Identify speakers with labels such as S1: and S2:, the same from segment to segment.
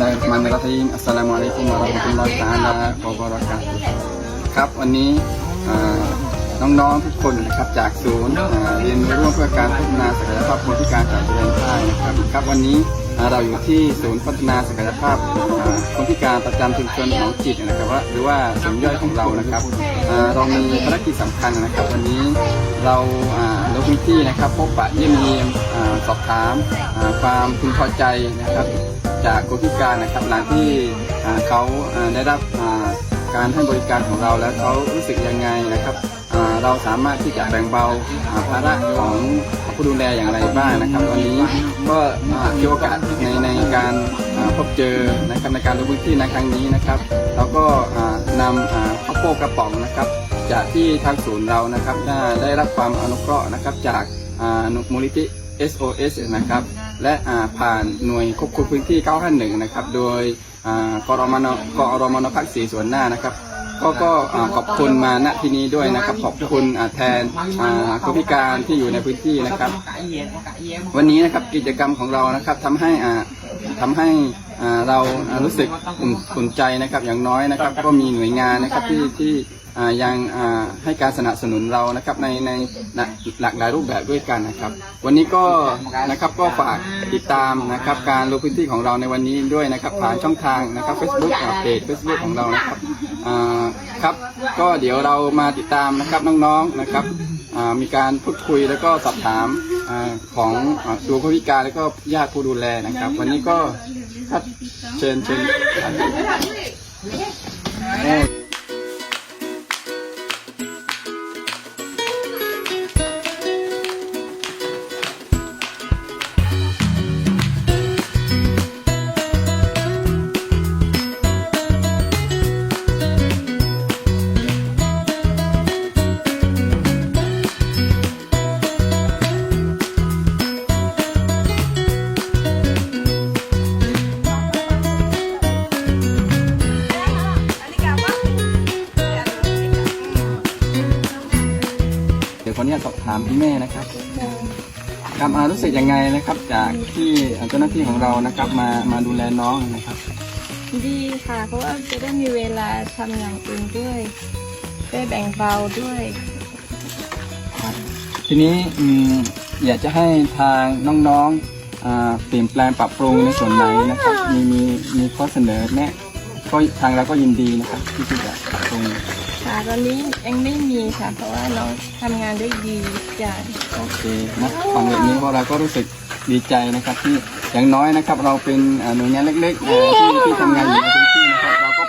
S1: Bismillahirrahmanirrahim Assalamualaikum warahmatullahi taala wabarakatuh ครับวันนี้น้องๆทุกคนนะครับจากศูนย์เรียนรู้ร่วมเพื่อการพัฒนาศักยภาพคนพิการจากเจริญท่ายนะครับครับวันนี้เราอยู่ที่ศูนย์พัฒนาศักยภาพคนพิการประจำชุมชนหนองจิตนะครับว่าหรือว่าศูนย์ย่อยของเรานะครับเรามีภารกิจสำคัญนะครับ วันนี้เราอ่าลงพื้นที่นะครับพบปะเยี่ยมเยียมสอบถามความพึงพอใจนะครับ จากคนพิการนะครับหลังที่เขาได้รับการให้บริการของเราแล้วเขารู้สึกยังไงนะครับเราสามารถที่จะแบ่งเบาภาระของผู้ดูแลอย่างไรบ้างนะครับวันนี้ก็มีโอกาสในในการพบเจอนะครับในการลงพื้นที่ในครั้งนี้นะครับ เราก็นำข้าวโพดกระป๋องนะครับ จากที่ทางศูนย์เรานะครับได้รับความอนุเคราะห์นะครับจากมูลนิธิ SOS นะครับ และผ่านหน่วยควบคุมพื้นที่ 951 นะครับ โดยกรมนกอรมนภาคสีส่วนหน้านะครับ ก็ก็ขอบคุณมาณที่นี้ด้วยนะครับ ขอบคุณแทนอ่าพิการที่อยู่ในพื้นที่นะครับ วันนี้นะครับกิจกรรมของเรานะครับทำให้อ่าทำให้เรารู้สึกอุ่นใจนะครับอย่างน้อยนะครับ ก็มีหน่วยงานนะครับที่ที่ ยังให้การสนับสนุนเรานะครับในในหลากหลายรูปแบบด้วยกันนะครับ วันนี้ก็นะครับก็ฝากติดตามนะครับการลงพื้นที่ของเราในวันนี้ด้วยนะครับผ่านช่องทางนะครับ Facebook เพจ Facebook ของเรานะครับครับก็เดี๋ยวเรามาติดตามนะครับน้องๆนะครับมีการพูดคุยแล้วก็สอบถามอของอตัวผู้พิการแล้วก็ญาติผู้ดูแลนะครับ วันนี้ก็เชิญเชิญ อ้เดี๋ยวขออนุญาตสอบถามพี่แม่นะครับครับอ่ารู้สึกยังไงนะครับ จากที่เจ้าหน้าที่ของเรานะครับ มามาดูแลน้องนะครับ
S2: ดีค่ะ เพราะว่าจะได้มีเวลาทำอย่างอื่นด้วยได้แบ่งเบาด้วย
S1: ทีนี้อืมอยากจะให้ทางน้องๆอ่าเปลี่ยนแปลงปรับปรุงในส่วนไหนนะครับ มีมีมีข้อเสนอแนะ ก็ทางเราก็ยินดีนะครับที่ที่จะปรับปรุง
S2: ค่ะตอนนี้ยังไม่มีค่ะ เพราะว่าน้องทำงานได้ดีทุกอย่าง
S1: โอเคนะฟังแบบนี้พวกเราก็รู้สึกดีใจนะครับ ที่อย่างน้อยนะครับ เราเป็นอ่าหน่วยงานเล็กๆอ่าที่ที่ทำงานอยู่ในพื้นที่นะครับเราก็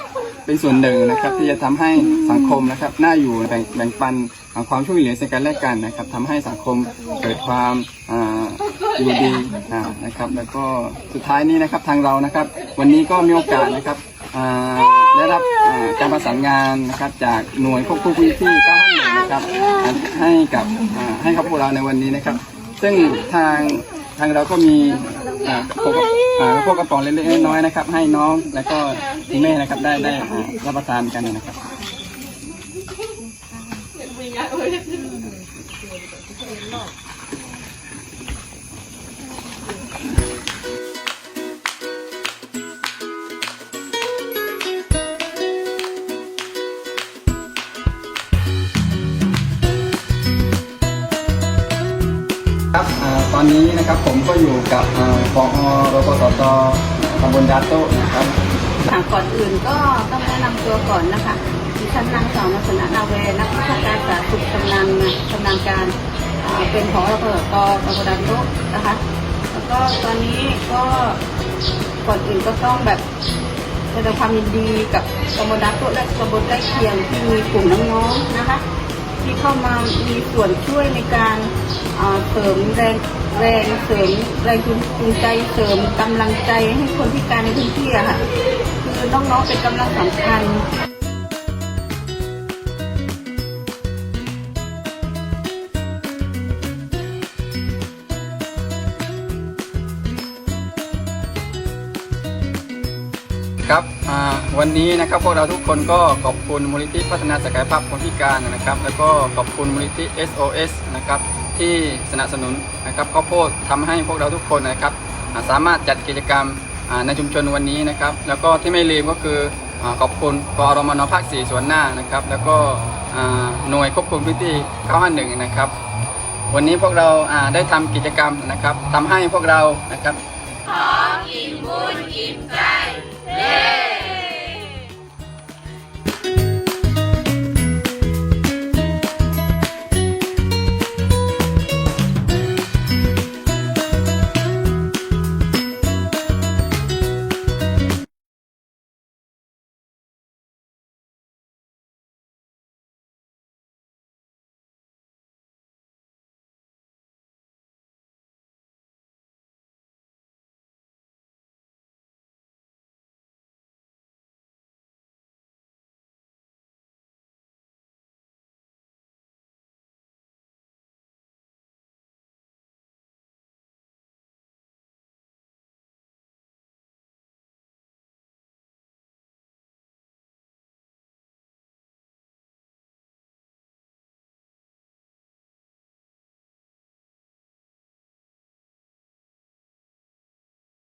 S1: เป็นส่วนหนึ่งนะครับ ที่จะทำให้สังคมนะครับน่าอยู่แบ่งแบ่งปันอ่าความช่วยเหลือซึ่งกันและกันนะครับทำให้สังคมเกิดความอ่าอยู่ดีอ่านะครับ แล้วก็สุดท้ายนี้นะครับทางเรานะครับ วันนี้ก็มีโอกาสนะครับอ่า ได้รับการประสานงานนะครับจากหน่วยควบคุมพื้นที่951นะครับให้กับให้กับพวกเราในวันนี้นะครับ ซึ่งทางทางเราก็มีพวกอ่าพวกระป๋องเล็กๆน้อยๆนะครับ ให้น้องและก็คุณแม่นะครับได้ได้รับประทานกันนะครับครับ อนนี้นะครับผมก็อยู่กับอ่าปอรปสตตำบลดาโตนะครับ
S3: ค่ะก่อนอื่นก็ต้องแนะนำตัวก่อนนะคะดิฉันนางสาวนัสนะนาเวนักวิชาการสาธารณสุขชำนาญชำนาญการเป็นผอรพกตำบลดันโตนะคะแล้วก็ตอนนี้ก็ก่อนอื่นก็ต้องแบบแสดงความยินดีกับตำบลดันโตและตำบลใกล้เคียงที่มีกลุ่มน้องๆนะคะ ที่เข้ามามีส่วนช่วยในการเสริมแรงแรงเสริมแรงจูงใจเสริมกำลังใจให้คนพิการในพื้นที่อะค่ะ คือน้องๆเป็นกำลังสำคัญ
S1: ครับวันนี้นะครับพวกเราทุกคนก็ขอบคุณมูลนิธิพัฒนาศักยภาพคนพิการนะครับ แล้วก็ขอบคุณมูลนิธิ SOS นะครับที่สนับสนุนนะครับข้าวโพดทำให้พวกเราทุกคนนะครับสามารถจัดกิจกรรมในชุมชนวันนี้นะครับ แล้วก็ที่ไม่ลืมก็คืออขอบคุณกอรมนภาค4ส่วนหน้านะครับ แล้วก็หน่วยควบคุมพื้นที่ 951 นะครับ วันนี้พวกเราได้ทำกิจกรรมนะครับทำให้พวกเรานะครับ
S2: อิ่มบุญอิ่มใจ เย้